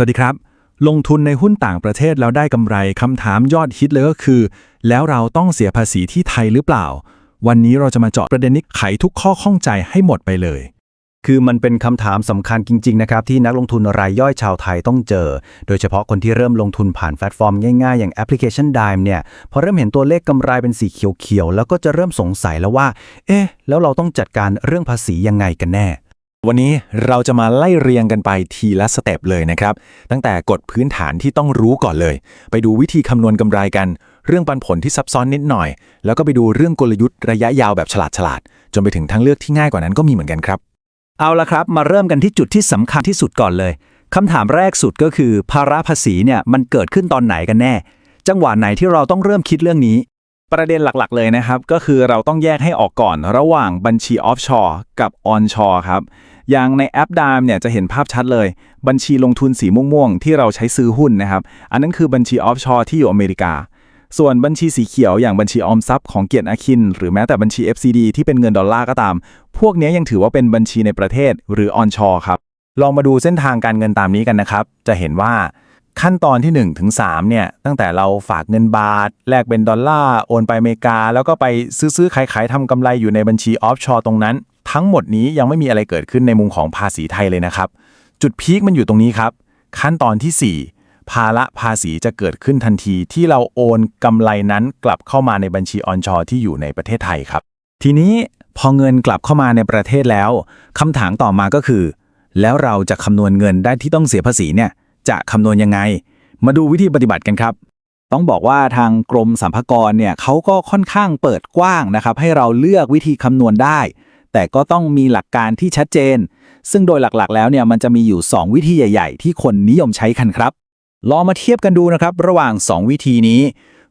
สวัสดีครับ ลงทุนในหุ้นต่างประเทศแล้วได้กำไรคำถามยอดฮิตเลยก็คือ แล้วเราต้องเสียภาษีที่ไทยหรือเปล่า วันนี้เราจะมาเจาะประเด็นนี้ไขทุกข้อข้องใจให้หมดไปเลย คือมันเป็นคำถามสำคัญจริง ๆ นะครับ ที่นักลงทุนรายย่อยชาวไทยต้องเจอ โดยเฉพาะคนที่เริ่มลงทุนผ่านแพลตฟอร์มง่ายๆ อย่างแอปพลิเคชัน Dime เนี่ยพอเริ่มเห็นตัวเลขกำไรเป็นสีเขียวๆแล้วก็จะเริ่มสงสัยแล้วว่า เอ๊ะ แล้วเราต้องจัดการเรื่องภาษียังไงกันแน่ วันนี้เราจะมาไล่เรียงกันไปทีละสเต็ปเลยนะครับ ตั้งแต่กฎพื้นฐานที่ต้องรู้ก่อนเลย ไปดูวิธีคำนวณกำไรกัน เรื่องปันผลที่ซับซ้อนนิดหน่อย แล้วก็ไปดูเรื่องกลยุทธ์ระยะยาวแบบฉลาดๆจนไปถึงทางเลือกที่ง่ายกว่านั้นก็มีเหมือนกันครับ เอาละครับ มาเริ่มกันที่จุดที่สำคัญที่สุดก่อนเลยคำถามแรกสุดก็คือ ภาระภาษีเนี่ยมันเกิดขึ้นตอนไหนกันแน่ จังหวะไหนที่เราต้องเริ่มคิดเรื่องนี้ ประเด็นหลักๆ เลยนะครับ ก็คือเราต้องแยกให้ออกก่อนระหว่างบัญชีออฟชอร์กับออนชอร์ครับ อย่างในแอปดามเนี่ยจะเห็นภาพชัดเลย บัญชีลงทุนสีม่วงๆ ที่เราใช้ซื้อหุ้นนะครับ อันนั้นคือบัญชีออฟชอร์ที่อยู่อเมริกา ส่วนบัญชีสีเขียวอย่างบัญชีออมทรัพย์ของเกียรติอาคิน หรือแม้แต่บัญชี FCD ที่เป็นเงินดอลลาร์ก็ตาม พวกนี้ยังถือว่าเป็นบัญชีในประเทศหรือออนชอร์ครับลองมาดูเส้นทางการเงินตามนี้กันนะครับจะเห็นว่า ขั้นตอนที่ 1 ถึง3เนี่ยตั้งแต่เราฝากเงินบาท แลกเป็นดอลลาร์ โอนไปอเมริกา แล้วก็ไปซื้อๆขายๆทำกำไรอยู่ในบัญชีออฟชอร์ตรงนั้น ทั้งหมดนี้ยังไม่มีอะไรเกิดขึ้นในมุมของภาษีไทยเลยนะครับ จุดพีคมันอยู่ตรงนี้ครับ ขั้นตอนที่ 4 ภาระภาษีจะเกิดขึ้นทันทีที่เราโอนกำไรนั้นกลับเข้ามาในบัญชีออนชอร์ที่อยู่ในประเทศไทยครับ ทีนี้พอเงินกลับเข้ามาในประเทศแล้วคำถามต่อมาก็คือ แล้วเราจะคำนวณเงินได้ที่ต้องเสียภาษีเนี่ย จะคำนวณยังไง มาดูวิธีปฏิบัติกันครับ ต้องบอกว่าทางกรมสรรพากรเนี่ยเขาก็ค่อนข้างเปิดกว้างนะครับ ให้เราเลือกวิธีคำนวณได้ แต่ก็ต้องมีหลักการที่ชัดเจน ซึ่งโดยหลักๆ แล้วเนี่ยมันจะมีอยู่ 2 วิธีใหญ่ ๆ ที่คนนิยมใช้กันครับ ลองมาเทียบกันดูนะครับ ระหว่าง 2 วิธีนี้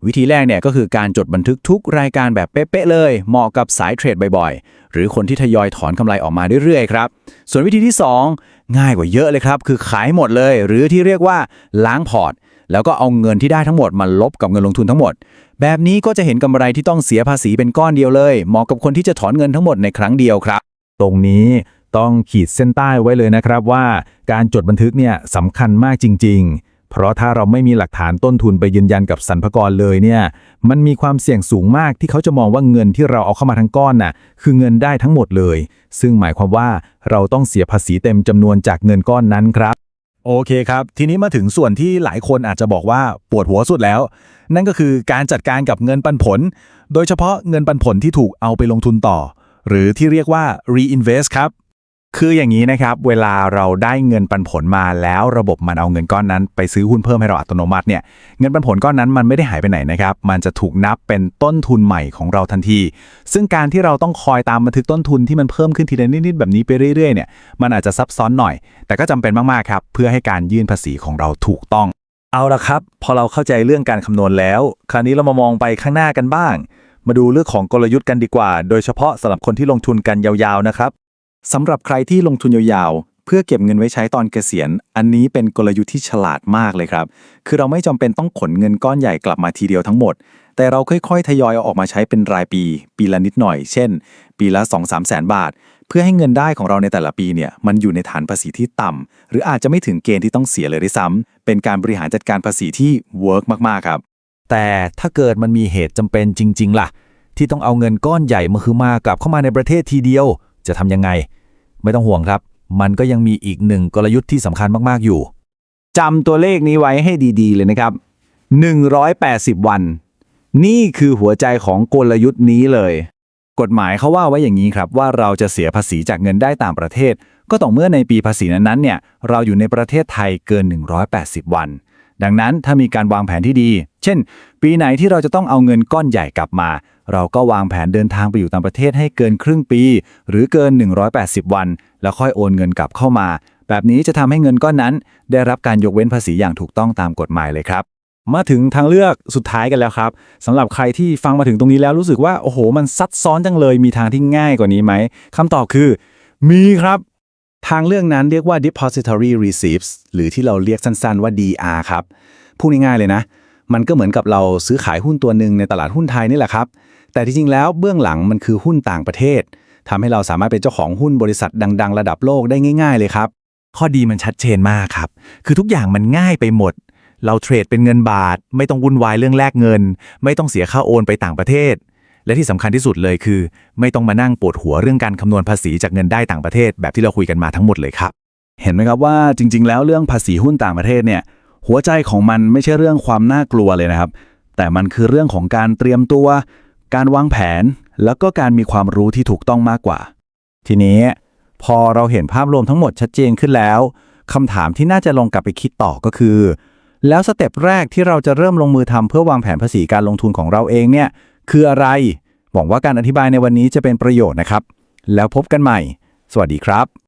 วิธีแรกเนี่ยก็คือการจดบันทึกทุกรายการแบบเป๊ะๆเลย เหมาะกับสายเทรดบ่อยๆ หรือคนที่ทยอยถอนกำไรออกมาเรื่อยๆครับ ส่วนวิธีที่ 2 ง่ายกว่าเยอะเลยครับ คือขายหมดเลย หรือที่เรียกว่าล้างพอร์ต แล้วก็เอาเงินที่ได้ทั้งหมดมาลบกับเงินลงทุนทั้งหมด แบบนี้ก็จะเห็นกำไรที่ต้องเสียภาษีเป็นก้อนเดียวเลย เหมาะกับคนที่จะถอนเงินทั้งหมดในครั้งเดียวครับ ตรงนี้ต้องขีดเส้นใต้ไว้เลยนะครับว่า การจดบันทึกเนี่ยสำคัญมากจริง ๆ เพราะถ้าเราไม่มีหลักฐานต้นทุนไปยืนยันกับสรรพากรเลยเนี่ย มันมีความเสี่ยงสูงมากที่เขาจะมองว่าเงินที่เราเอาเข้ามาทั้งก้อนน่ะ คือเงินได้ทั้งหมดเลย ซึ่งหมายความว่าเราต้องเสียภาษีเต็มจำนวนจากเงินก้อนนั้นครับ โอเคครับ ทีนี้มาถึงส่วนที่หลายคนอาจจะบอกว่าปวดหัวสุดแล้ว นั่นก็คือการจัดการกับเงินปันผล โดยเฉพาะเงินปันผลที่ถูกเอาไปลงทุนต่อ หรือที่เรียกว่า reinvest ครับ คืออย่างนี้นะครับ เวลาเราได้เงินปันผลมาแล้วระบบมันเอาเงินก้อนนั้น ไปซื้อหุ้นเพิ่มให้เราอัตโนมัติเนี่ยเงินปันผลก้อนนั้นมันไม่ได้หายไปไหนนะครับ มันจะถูกนับเป็นต้นทุนใหม่ของเราทันที ซึ่งการที่เราต้องคอยตามบันทึกต้นทุนที่มันเพิ่มขึ้นทีละนิดๆแบบนี้ไปเรื่อยๆเนี่ยมันอาจจะซับซ้อนหน่อย แต่ก็จำเป็นมากๆครับ เพื่อให้การยื่นภาษีของเราถูกต้อง เอาละครับ พอเราเข้าใจเรื่องการคำนวณแล้ว คราวนี้เรามามองไปข้างหน้ากันบ้าง มาดูเรื่องของกลยุทธ์กันดีกว่า โดยเฉพาะสำหรับคนที่ลงทุนกันยาวๆนะครับ สำหรับใครที่ลงทุนยาวๆ เพื่อเก็บเงินไว้ใช้ตอนเกษียณ อันนี้เป็นกลยุทธ์ที่ฉลาดมากเลยครับ คือเราไม่จำเป็นต้องขนเงินก้อนใหญ่กลับมาทีเดียวทั้งหมด แต่เราค่อยๆ ทยอยเอาออกมาใช้เป็นรายปี ปีละนิดหน่อย เช่น ปีละ 2-3แสนบาท เพื่อให้เงินได้ของเราในแต่ละปีเนี่ยมันอยู่ในฐานภาษีที่ต่ำหรืออาจจะไม่ถึงเกณฑ์ที่ต้องเสียเลยด้วยซ้ำเป็นการบริหารจัดการภาษีที่เวิร์กมากๆครับ แต่ถ้าเกิดมันมีเหตุจำเป็นจริง ๆ ล่ะ ที่ต้องเอาเงินก้อนใหญ่มาคือมากลับเข้ามาในประเทศทีเดียว จะทำยังไง ไม่ต้องห่วงครับ มันก็ยังมีอีกหนึ่งกลยุทธ์ที่สำคัญมากๆอยู่จำตัวเลขนี้ไว้ให้ดีๆ เลยนะครับ 180 วัน นี่คือหัวใจของกลยุทธ์นี้เลย กฎหมายเขาว่าไว้อย่างนี้ครับว่าเราจะเสียภาษีจากเงินได้ต่างประเทศ ก็ต่อเมื่อในปีภาษีนั้นๆเนี่ยเราอยู่ในประเทศไทยเกิน 180 วัน ดังนั้นถ้ามีการวางแผนที่ดี เช่น ปีไหนที่เราจะต้องเอาเงินก้อนใหญ่กลับมา เราก็วางแผนเดินทางไปอยู่ต่างประเทศให้เกินครึ่งปี หรือเกิน 180 วัน แล้วค่อยโอนเงินกลับเข้ามา แบบนี้จะทำให้เงินก้อนนั้น ได้รับการยกเว้นภาษีอย่างถูกต้องตามกฎหมายเลยครับ มาถึงทางเลือกสุดท้ายกันแล้วครับสำหรับใครที่ฟังมาถึงตรงนี้แล้วรู้สึกว่าโอ้โห มันซับซ้อนจังเลยมีทางที่ง่ายกว่านี้ไหมคำตอบคือ มีครับทางเลือกนั้นเรียกว่า depository receipts หรือที่เราเรียกสั้นๆว่า DR ครับ พูดง่ายๆเลยนะ มันก็เหมือนกับเราซื้อขายหุ้นตัวหนึ่งในตลาดหุ้นไทยนี่แหละครับ แต่ที่จริงแล้วเบื้องหลังมันคือหุ้นต่างประเทศทำให้เราสามารถเป็นเจ้าของหุ้นบริษัทดัง ๆ ระดับโลกได้ง่าย ๆ เลยครับ ข้อดีมันชัดเจนมากครับ คือทุกอย่างมันง่ายไปหมด เราเทรดเป็นเงินบาท ไม่ต้องวุ่นวายเรื่องแลกเงิน ไม่ต้องเสียค่าโอนไปต่างประเทศ และที่สำคัญที่สุดเลยคือ ไม่ต้องมานั่งปวดหัวเรื่องการคำนวณภาษีจากเงินได้ต่างประเทศ แบบที่เราคุยกันมาทั้งหมดเลยครับ เห็นไหมครับว่าจริง ๆ แล้วเรื่องภาษีหุ้นต่างประเทศเนี่ยหัวใจของมันไม่ใช่เรื่องความน่ากลัวเลยนะครับ แต่มันคือเรื่องของการเตรียมตัว การวางแผน แล้วก็การมีความรู้ที่ถูกต้องมากกว่า ทีนี้พอเราเห็นภาพรวมทั้งหมดชัดเจนขึ้นแล้วคำถามที่น่าจะลงกลับไปคิดต่อก็คือ แล้วสเต็ปแรกที่เราจะเริ่มลงมือทำเพื่อวางแผนภาษีการลงทุนของเราเองเนี่ยคืออะไร หวังว่าการอธิบายในวันนี้จะเป็นประโยชน์นะครับ แล้วพบกันใหม่ สวัสดีครับ